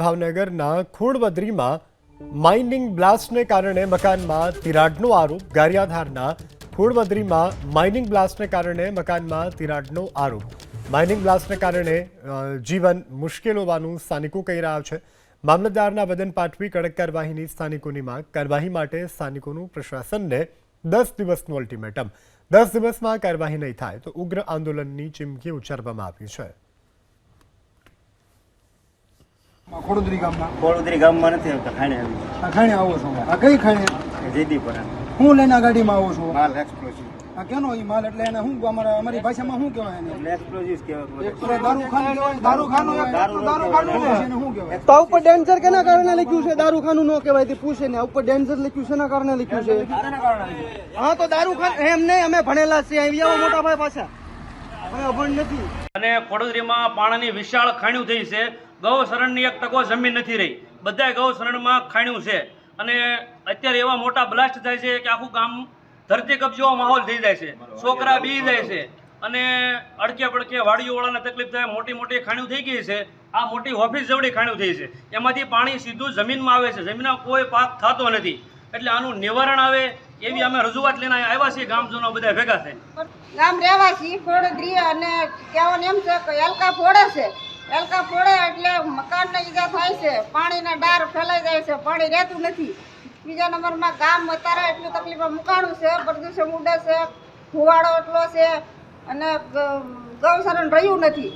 ભાવનગરના ખૂણબદ્રીમાં માઇનિંગ બ્લાસ્ટને કારણે મકાનમાં તિરાડનો આરોપ, ગારિયાધારના ખૂણબદ્રીમાં માઇનિંગ બ્લાસ્ટને કારણે મકાનમાં તિરાડનો આરોપ. માઇનિંગ બ્લાસ્ટને કારણે જીવન મુશ્કેલ હોવાનું સ્થાનિકો કહી રહ્યા છે. મામલતદારના વદન પાઠવી કડક કાર્યવાહીની સ્થાનિકોની માંગ. કાર્યવાહી માટે સ્થાનિકોનું પ્રશાસનને દસ દિવસનું અલ્ટિમેટમ. દસ દિવસમાં કાર્યવાહી નહીં થાય તો ઉગ્ર આંદોલનની ચીમકી ઉચ્ચારવામાં આવી છે. ખોડોદરી ગામમાં? કોળોદરી ગામમાં નથી આવતા ખાણે આવી ખાણે આવો છો? આ કઈ ખાણે? છે હું લઈને આ ગાડીમાં આવું છું? માલ એક્સપ્લોઝિવ આ કેનો ઈ માલ? એટલે એને શું અમારા અમારી ભાષામાં શું કહેવાય એને? એટલે એક્સપ્લોઝિવ કહેવાય એટલે દારૂખાનું કહેવાય દારૂખાનું એક દારૂખાનું છે એને શું કહેવાય? તો ઉપર ડેન્જર કેના કારણે લખ્યું છે? દારૂખાનું ન કહેવાય તે પૂછે ને. ઉપર ડેન્જર લખ્યું છે એના કારણે લખ્યું છે? હા તો દારૂખાન એમ નહીં અમે ભણેલા છીએ. મોટા ભાઈ પાછા. અમે અભણ નથી. અને ખોડોદરીમાં પાણીની વિશાળ ખાણ્યું થઈ છે. ગૌશરણની એક ટકો જમીન નથી રહી. બધાય ગૌશરણમાં ખાણ્યું છે. અને અત્યારે એવા મોટા બ્લાસ્ટ થાય છે કે આખું ગામ ધરતી કબજો માહોલ થઈ જાય છે. છોકરા બી જાય છે. અને અડકે પડકે વાડીઓવાળાને તકલીફ થાય, મોટી મોટી ખાણ્યું થઈ ગઈ છે. આ મોટી ઓફિસ જેવડી ખાણ્યું થઈ છે. એમાંથી પાણી સીધું જમીનમાં આવે છે. જમીનમાં કોઈ પાક થતો નથી. એટલે આનું નિવારણ આવે એવી અમે રજૂઆત લઈને આવ્યા છીએ. ગામજનો બધા ભેગા થઈને. ગામ રહેવાસી ફોડદ્રી અને કહેવાનું એમ છે કે હલકા ફોડે છે. એલકા ફોડે એટલે મકાનને ઈજા થાય છે. પાણીના ડાર ફેલાઈ જાય છે. પાણી રહેતું નથી. બીજા નંબરમાં ગામ અત્યારે એટલું તકલીફમાં મુકાણું છે. પ્રદૂષણ ઉડે છે. ધુવાડો એટલો છે. અને ગૌસરણ રહ્યું નથી.